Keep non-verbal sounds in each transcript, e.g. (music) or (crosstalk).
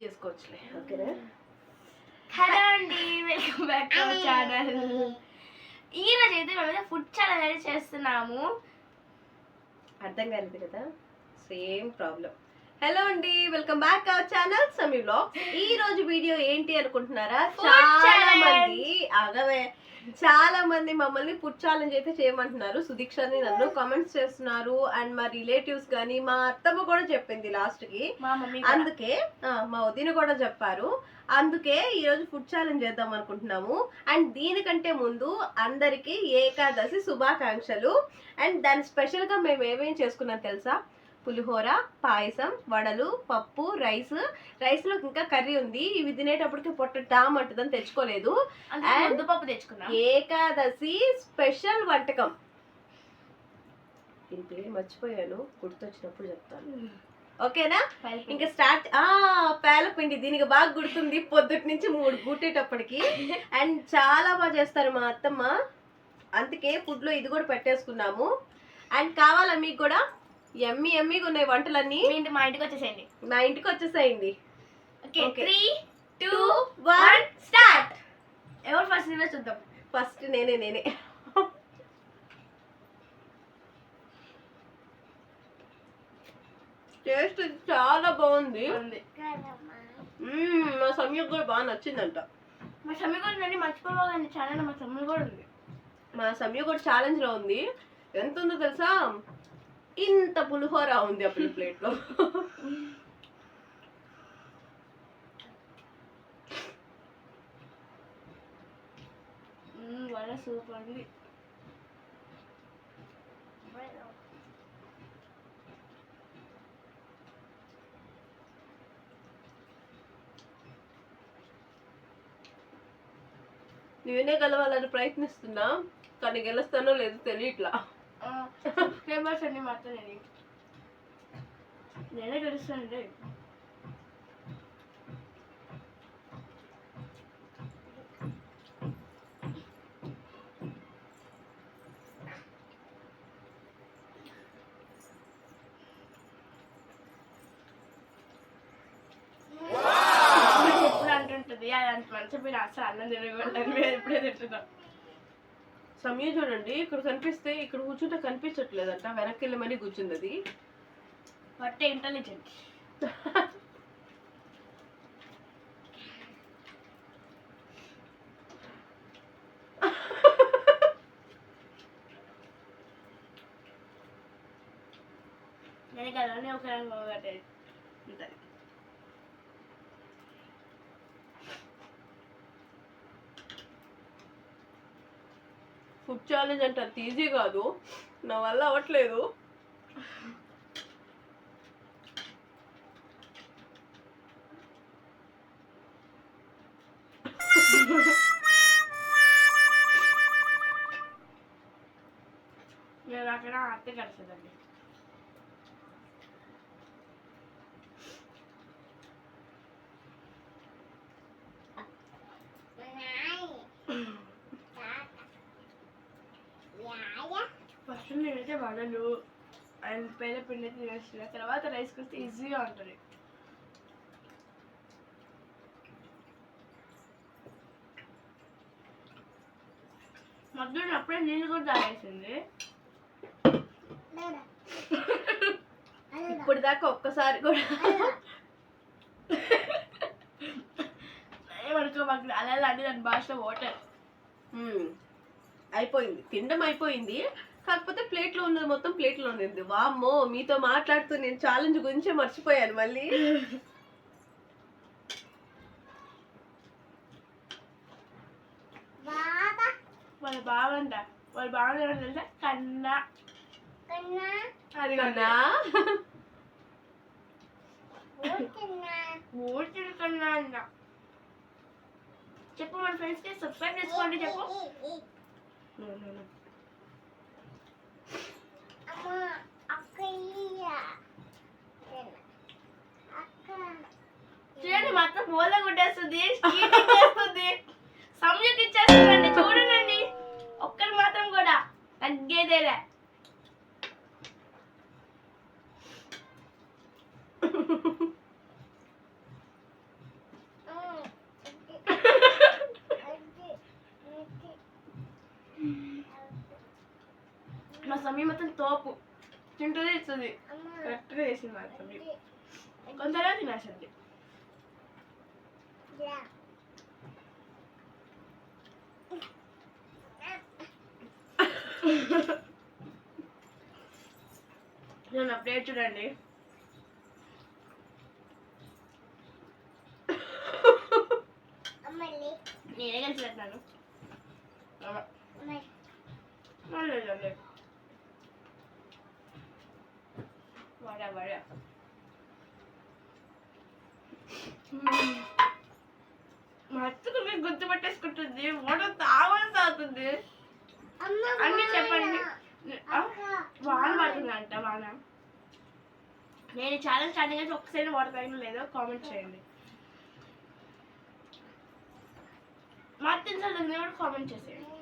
చేసుకోవచ్చులే. ఓకేనా? హలో అండి welcome back to our channel. ఈ రోజు అయితే మేము ఫుడ్ ఛానల్ అనేది చేస్తున్నాము. అర్థం కాలేదు కదా? Same problem. హలో అండి వెల్కమ్ బ్యాక్ అవర్ ఛానల్. సమీ బ్లాగ్ ఈ రోజు వీడియో ఏంటి అనుకుంటున్నారా? చాలా. మంది ఆగవే చాలా మంది మమ్మల్ని ఫుడ్ ఛాలెంజ్ అయితే చేయమంటున్నారు. సుదీక్షని నన్ను కామెంట్స్ చేస్తున్నారు. అండ్ మా రిలేటివ్స్ కానీ మా అత్తమ్మ కూడా చెప్పింది లాస్ట్కి. అందుకే మా వదిన కూడా చెప్పారు. అందుకే ఈ రోజు ఫుడ్ ఛాలెంజ్ చేద్దాం అనుకుంటున్నాము. అండ్ దీనికంటే ముందు అందరికి ఏకాదశి శుభాకాంక్షలు. అండ్ దాని స్పెషల్గా మేము ఏమేం చేసుకున్నాం తెలుసా? పులిహోర పాయసం వడలు పప్పు రైస్. రైస్లో ఇంకా కర్రీ ఉంది. ఇవి తినేటప్పటికి పొట్ట డామ్ అంటుందని తెచ్చుకోలేదు. ముద్దపప్పు తెచ్చుకున్నాం. ఏకాదశి స్పెషల్ వంటకం. దీని పేరు మర్చిపోయాను. గుర్తొచ్చినప్పుడు చెప్తాను. ఓకేనా? ఇంకా స్టార్ట్ ఆ పేలపిండి దీనికి బాగా గుర్తుంది. పొద్దుటి నుంచి మూడు గుట్టేటప్పటికి. అండ్ చాలా బాగా చేస్తారు మా అత్తమ్మ. అందుకే ఫుడ్లో ఇది కూడా పెట్టేసుకున్నాము. అండ్ కావాలా మీకు కూడా? ఎమ్మి ఎమ్మిగా ఉన్నాయి వంటలన్నీ? మీ ఇంటి మా ఇంటికి వచ్చేసేయండి. నా ఇంటికి వచ్చేసాయండి. Okay. Three two one start ఎవరు ఫస్ట్ తినో చూద్దాం? ఫస్ట్ నేనే నేనే. టేస్ట్ చాలా బాగుంది. మా సమయం కూడా బాగా నచ్చిందంట. మా సమ్మి కూడా ఉందండి మర్చిపోవాలండి ఛానల్ మా సమ్మి కూడా ఉంది. మా సమయం కూడా ఛాలెంజ్లో ఉంది. ఎంత ఉందో తెలుసా? ఇంత పులిహోర ఉంది ఆ పిల్ల ప్లేట్లో మ్మ్, వడ సూపర్ ఉంది నేనే గెలవాలని ప్రయత్నిస్తున్నా కానీ గెలుస్తానో లేదో తెలియట్లా. ఫేమస్ అండి మాత్రం నేను. నేనే గెలుస్తానండి ఎప్పుడు అంటుంటుంది అది అంత మంచి మీరు అసలు అన్నం తినకుండా ఎప్పుడే తింటున్నాం సమయం చూడండి. ఇక్కడ కనిపిస్తే ఇక్కడ కూర్చుంటే కనిపించట్లేదంట. వెనక్కి వెళ్ళమని కూర్చుంది అది. But intelligent. (laughs) నేను కదనే ఒక రంగు ఉంటుంది ఛాలెంజ్ అంటే అంత ఈజీ కాదు. నా వల్ల అవ్వట్లేదు. నేను అక్కడ అత్తే కలిసేదండి ఫస్ట్ నేనైతే వడలు అండ్ పేద పిండి తినేస్తున్నా తర్వాత రైస్ కొస్తే ఈజీగా ఉంటుంది. మధ్యలో అప్పుడే నీళ్ళు కూడా తాగేసింది. ఇప్పుడు దాకా ఒక్కసారి కూడా ఏమనుకో మాకు అలా అంటే దాని భాషలో వాటర్. అయిపోయింది. తినడం అయిపోయింది. కాకపోతే ప్లేట్లో ఉన్నది మొత్తం ప్లేట్లో ఉన్నది. వామ్మో మీతో మాట్లాడుతూ నేను ఛాలెంజ్ గురించే మర్చిపోయాను మళ్ళీ. వాళ్ళ బావంట వాళ్ళ బావ ఏమంటే తెలుసా కన్నా. అది కన్నా? కన్నా. అంట. చెప్పు మన ఫ్రెండ్స్కి సబ్స్క్రైబ్ చేసుకోండి చెప్పు. చూడండి మొత్తం పూల కొట్టేస్తుంది సమయం మొత్తం తోపు. తింటూనే ఇస్తుంది. కరెక్ట్గా వేసింది మా సమయం కొంత తినేసింది. నేను అప్డేట్ చూడండి నేనే కలిసి పెట్టినాను వడా వడా మత్తుకు మీకు గుర్తుపట్టేసుకుంటుంది. వాటర్ తాగని తాగుతుంది. అన్నీ చెప్పండి? వాన. పడుతుందంట వాన. నేను ఛానల్ స్టార్టింగ్ అయితే ఒకసారి వాటర్ తాగిన లేదో కామెంట్ చేయండి. మా తింటారు కూడా కామెంట్ చేసేయండి.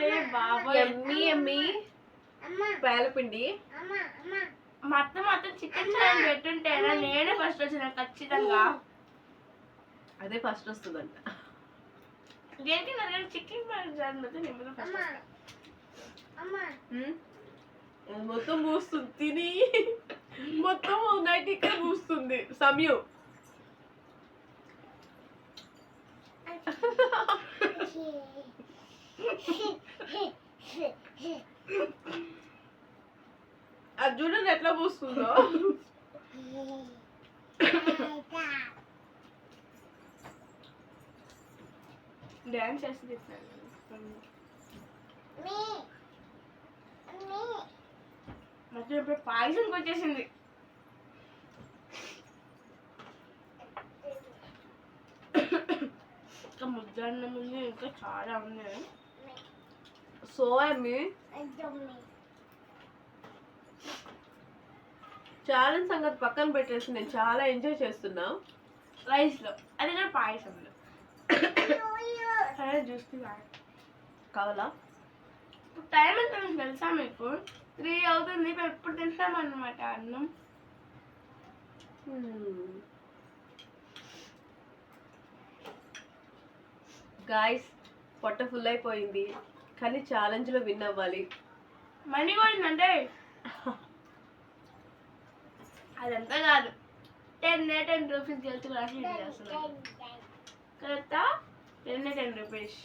పెట్టుంటే బాబోయ్. ఎమ్మి ఎమ్మి. పేలపిండి. మా అత్త మాత్రం చికెన్ ఛాలెంజ్ పెట్టుంటేనా నేనే ఫస్ట్ వచ్చిన ఖచ్చితంగా. అదే ఫస్ట్ వస్తుందంట. దేనికి నాకు చికెన్ ఛాలెంజ్ నేను ఫస్ట్ మొత్తం పూస్తుంది. తిని. మొత్తం నైట్ ఇక్కడ పూస్తుంది. సమయం. (laughs) అది చూడండి ఎట్లా పూస్తుందో. డ్యాన్స్ చేస్తుంది మధ్య ఇప్పుడు పాయసంకి వచ్చేసింది. ఇంకా ముద్దన్నం ఉంది ఇంకా చాలా ఉంది. సో ఎమ్మి ఛాలెంజ్ సంగతి పక్కన పెట్టేసి నేను చాలా ఎంజాయ్ చేస్తున్నా. రైస్లో అది కూడా పాయసంలో. సరే చూస్తున్నా కావాలా? ఇప్పుడు టైం ఎంత తెలుసా మీకు? త్రీ అవుతుంది మేము ఎప్పుడు తింటాం అనమాట అన్నం. గాయస్ పొట్ట ఫుల్ అయిపోయింది. కానీ ఛాలెంజ్లో విన్ అవ్వాలి. మనీ కూడా అదంతా కాదు. టెన్ టెన్ రూపీస్ గెలుచుకోవడానికి ఇది అసలు కరెక్టా టెన్ టెన్ రూపీస్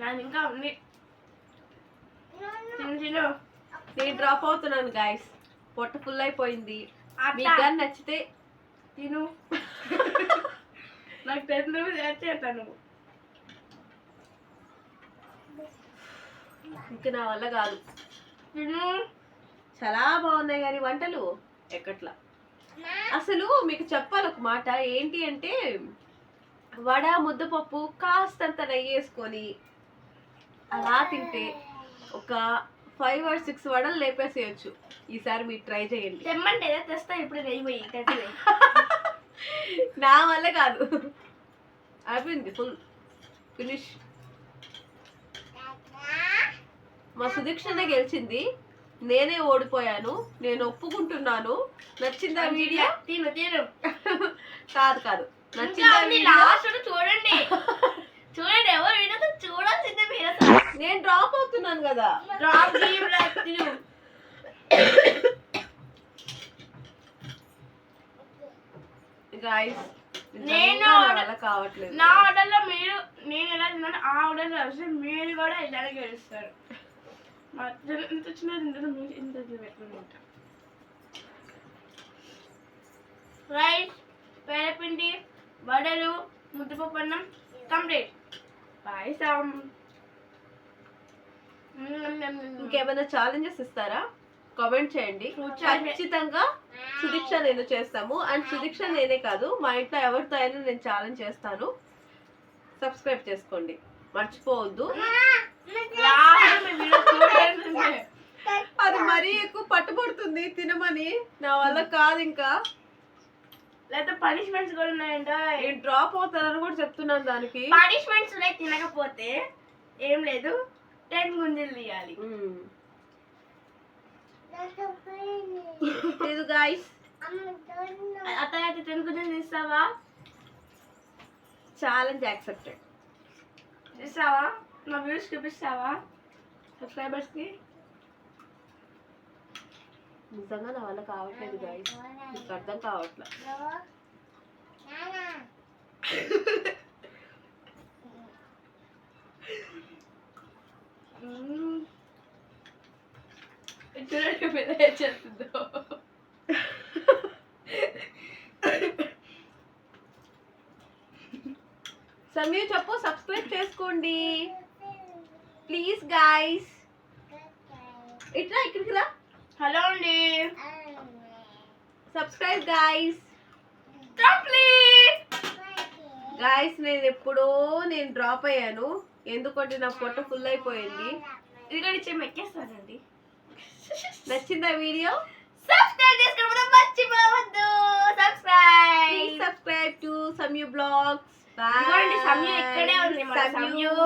నాది ఇంకా ఉంది. తిను తిను నేను డ్రాప్ అవుతున్నాను గాయస్ పొట్ట ఫుల్ అయిపోయింది. మీకు కానీ నచ్చితే తిను. నాకు టెన్ యాడ్ చేస్తాను ఇంక నా వల్ల కాదు. తిను. చాలా బాగున్నాయి కానీ వంటలు ఎక్కట్లా? అసలు మీకు చెప్పాలి ఒక మాట ఏంటి అంటే వడ ముద్దపప్పు కాస్తంత నెయ్యి వేసుకొని అలా తింటే ఒక ఫైవ్ ఆర్ సిక్స్ వడలు లేపేసేయచ్చు. ఈసారి మీరు ట్రై చేయండి. తెమ్మంటే ఏదో తెస్తా ఇప్పుడు నెయ్యి. (laughs) నా వల్ల కాదు. అయిపోయింది ఫుల్ ఫినిష్ మా సుదీక్షనే గెలిచింది. నేనే ఓడిపోయాను నేను ఒప్పుకుంటున్నాను. నచ్చిందా వీడియో? తిను తిను. (laughs) కాదు కాదు. నచ్చిందా లాస్ట్ చూడండి. (laughs) చూడండి ఎవరు వీడియో చూడాల్సిందే మీరు అసలు నేను డ్రాప్ అవుతున్నాను కదా. డ్రాప్ చేయరా, తిను. గాయస్ నేను వల్ల కావట్లేదు. నా ఆర్డర్లో మీరు నేను ఎలా తిన్నాను ఆ ఆర్డర్లో వస్తే మీరు కూడా ఇలానే గెలుస్తారు మా అత్త ఎంత చిన్న తింటారు మీరు ఇంత పెట్టుకుంటా రైస్ పేరపిండి వడలు ముద్దపప్పు అన్నం కంప్లీట్ పాయసం. ఇంకేమైనా ఛాలెంజెస్ ఇస్తారా? కామెంట్ చేయండి. ఖచ్చితంగా సుదీక్ష నేను చేస్తాము. అండ్ సుదీక్ష నేనే కాదు మా ఇంట్లో ఎవరితో అయినా నేను ఛాలెంజ్ చేస్తాను. సబ్స్క్రైబ్ చేసుకోండి. మర్చిపోవద్దు. అది మరీ ఎక్కువ పట్టుబడుతుంది తినమని. నా వల్ల కాదు ఇంకా. లేకపోతే పనిష్మెంట్స్ కూడా ఉన్నాయంట. నేను డ్రాప్ అవుతానని కూడా చెప్తున్నాను దానికి. పనిష్మెంట్స్ ఉన్నాయి తినకపోతే ఏం లేదు. టెన్ గుంజలు తీయాలి. లేదు గాయస్ అతను అయితే టెన్ గుంజలు తీస్తావా? ఛాలెంజ్ యాక్సెప్టెడ్ తీస్తావా? నా వ్యూస్ చూపిస్తావా? సబ్స్క్రైబర్స్కి? నిజంగా నా వల్ల కావట్లేదు గాయస్ మీకు అర్థం కావట్లేదు మ్మ్. చూడండి చేస్తుందో సమీర్ చెప్పు సబ్స్క్రైబ్ చేసుకోండి. ప్లీజ్ గాయస్ ఇట్లా ఇక్కడికి రా. హలో అండి. సబ్స్క్రైబ్ గాయస్ గాయస్ నేను ఎప్పుడో నేను డ్రాప్ అయ్యాను. ఎందుకంటే నా పొట్ట ఫుల్ అయిపోయింది. ఇది కూడా ఇచ్చే ఎక్కేస్తానండి నచ్చిందా వీడియో? సబ్స్క్రైబ్ చేసుకోవడం మర్చిపోవద్దు. సబ్స్క్రైబ్ సబ్స్క్రైబ్ టు సమయు బ్లాగ్స్ ఇదిగోండి సమయం ఇక్కడే ఉంది మన సమయం